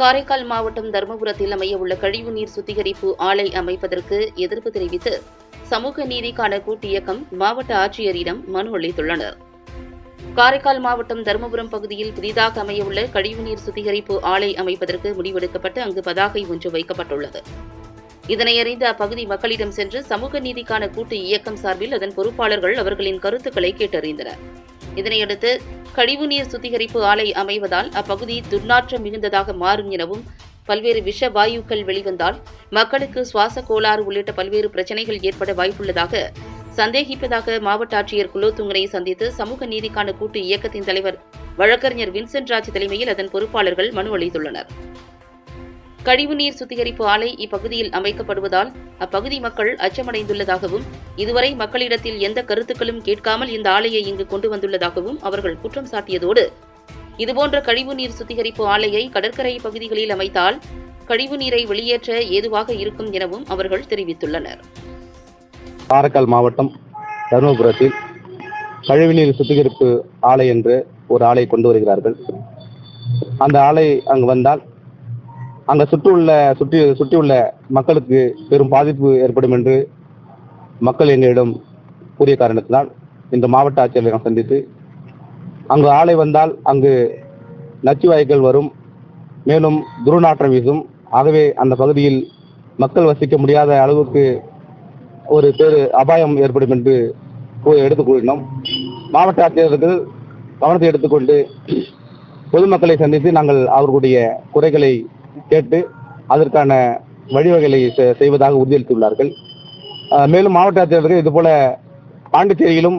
காரைக்கால் மாவட்டம் தருமபுரத்தில் அமைய உள்ள கழிவுநீர் சுத்திகரிப்பு ஆலை அமைப்பதற்கு எதிர்ப்பு தெரிவித்து சமூக நீதிக்கான கூட்டு இயக்கம் மாவட்ட ஆட்சியரிடம் மனு அளித்துள்ளனர். காரைக்கால் மாவட்டம் தருமபுரம் பகுதியில் புதிதாக அமையவுள்ள கழிவுநீர் சுத்திகரிப்பு ஆலை அமைப்பதற்கு முடிவெடுக்கப்பட்டு அங்கு பதாகை ஒன்று வைக்கப்பட்டுள்ளது. இதனை அறிந்த அப்பகுதி மக்களிடம் சென்று சமூக நீதிக்கான கூட்டு இயக்கம் சார்பில் அதன் பொறுப்பாளர்கள் அவர்களின் கருத்துக்களை கேட்டறிந்தனர். இதனையடுத்து கழிவுநீர் சுத்திகரிப்பு ஆலை அமைவதால் அப்பகுதி துர்நாற்றம் மிகுந்ததாக மாறும் எனவும் பல்வேறு விஷ வாயுக்கள் வெளிவந்தால் மக்களுக்கு சுவாச கோளாறு உள்ளிட்ட பல்வேறு பிரச்சனைகள் ஏற்பட வாய்ப்புள்ளதாக சந்தேகிப்பதாக மாவட்ட ஆட்சியர் குலோத்துங்கனை சந்தித்து சமூக நீதிக்கான கூட்டு இயக்கத்தின் தலைவர் வழக்கறிஞர் வின்சென்ட் ராஜ் தலைமையில் அதன் பொறுப்பாளர்கள் மனு அளித்துள்ளனர். கழிவுநீர் சுத்திகரிப்பு ஆலை இப்பகுதியில் அமைக்கப்படுவதால் அப்பகுதி மக்கள் அச்சமடைந்துள்ளதாகவும் இதுவரை மக்களிடத்தில் எந்த கருத்துக்களும் கேட்காமல் இந்த ஆலையை இங்கு கொண்டு வந்துள்ளதாகவும் அவர்கள் குற்றம் சாட்டியதோடு இதுபோன்ற கழிவுநீர் சுத்திகரிப்பு ஆலையை கடற்கரை பகுதிகளில் அமைத்தால் கழிவுநீரை வெளியேற்ற ஏதுவாக இருக்கும் எனவும் அவர்கள் தெரிவித்துள்ளனர். காரைக்கால் மாவட்டம் தருமபுரத்தில் கழிவுநீர் சுத்திகரிப்பு ஆலை என்று ஒரு ஆலை கொண்டு வருகிறார்கள். அந்த ஆலை அங்கு வந்தால் அங்க சுற்றியுள்ள சுற்றி சுற்றியுள்ள மக்களுக்கு பெரும் பாதிப்பு ஏற்படும் என்று மக்கள் எங்களிடம் கூறிய காரணத்தினால் இந்த மாவட்ட ஆட்சியரை சந்தித்து அங்கு ஆலை வந்தால் அங்கு நச்சு வாயுக்கள் வரும். மேலும் துருநாற்றம் வீசும். ஆகவே அந்த பகுதியில் மக்கள் வசிக்க முடியாத அளவுக்கு ஒரு பேரு அபாயம் ஏற்படும் என்று கூ- எடுத்துக் கூறினோம். மாவட்ட ஆட்சியர்கள் கவனத்தை எடுத்துக்கொண்டு பொதுமக்களை சந்தித்து நாங்கள் அவர்களுடைய குறைகளை கேட்டு அதற்கான வழிவகைகளை செய்வதாக உறுதியளித்துள்ளார்கள். மேலும் மாவட்ட ஆட்சியர்கள் இது போல பாண்டிச்சேரியிலும்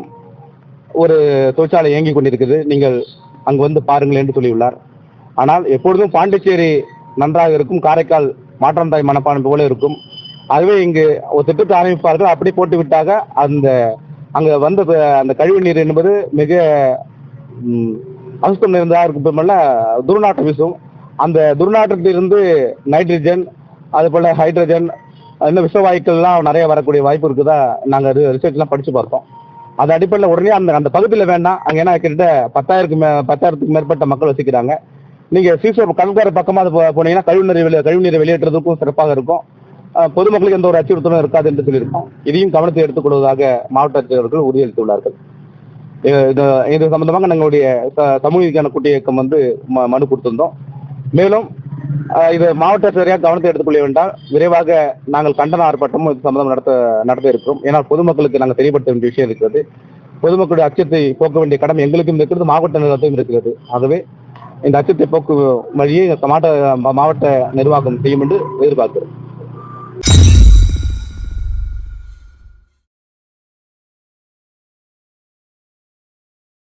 ஒரு தொழிற்சாலை இயங்கிக் கொண்டிருக்கிறது. நீங்கள் அங்கு வந்து பாருங்கள் என்று சொல்லியுள்ளார். ஆனால் எப்பொழுதும் பாண்டிச்சேரி நன்றாக இருக்கும். காரைக்கால் மாற்றம் தாய் மனப்பான்மை போல இருக்கும். அதுவே இங்கு ஒரு திட்டத்தை ஆரம்பிப்பார்கள். அப்படி போட்டு விட்டாக அந்த அங்க வந்த அந்த கழிவு நீர் என்பது மிக அசுத்தம் நிறைந்ததாக இருக்கும். துர்நாற்றம் வீசும். அந்த துர்நாற்றத்திலிருந்து நைட்ரஜன் அது போல ஹைட்ரஜன் இன்னும் விஷவாயுக்கள்லாம் நிறைய வரக்கூடிய வாய்ப்பு இருக்குதா நாங்க ரிசர்ச்லாம் படிச்சு பார்த்தோம். அது அடிப்படையில் உடனே அந்த அந்த பகுதியில் வேண்டாம். அங்க ஏன்னா கிட்டத்தட்ட பத்தாயிரத்துக்கு மே பத்தாயிரத்துக்கு மேற்பட்ட மக்கள் வசிக்கிறாங்க. நீங்க சீசர் கடற்கரை பக்கமா அது போனீங்கன்னா போனீங்கன்னா கழிவுநீர் வெளியே கழிவுநீரை வெளியேற்றுறதுக்கும் சிறப்பாக இருக்கும். பொதுமக்களுக்கு எந்த ஒரு அச்சுறுத்தலும் இருக்காது என்று சொல்லியிருக்கோம். இதையும் கவனத்தை எடுத்துக்கொள்வதாக மாவட்ட ஆட்சியர்கள் உறுதியளித்துள்ளார்கள். இது இது- சம்பந்தமாக எங்களுடைய சமூக நீதிக்கான கூட்டு இயக்கம் வந்து ம- மனு கொடுத்திருந்தோம். மேலும் இது மாவட்ட ஆட்சியரையாக கவனத்தை எடுத்துக்கொள்ள வேண்டாம். விரைவாக நாங்கள் கண்டன ஆர்ப்பாட்டமும் இது சம்பந்தம் நடத்த நடத்த இருக்கிறோம். ஏன்னா பொதுமக்களுக்கு நாங்கள் தெரியப்படுத்த வேண்டிய விஷயம் இருக்கிறது. பொதுமக்களுடைய அச்சத்தை போக்க வேண்டிய கடமை எங்களுக்கும் இருக்கிறது மாவட்ட நிர்வாகத்தையும் இருக்கிறது. ஆகவே இந்த அச்சத்தை போக்கு வழியை மாவட்ட மாவட்ட நிர்வாகம் செய்யும் என்று எதிர்பார்க்கிறோம்.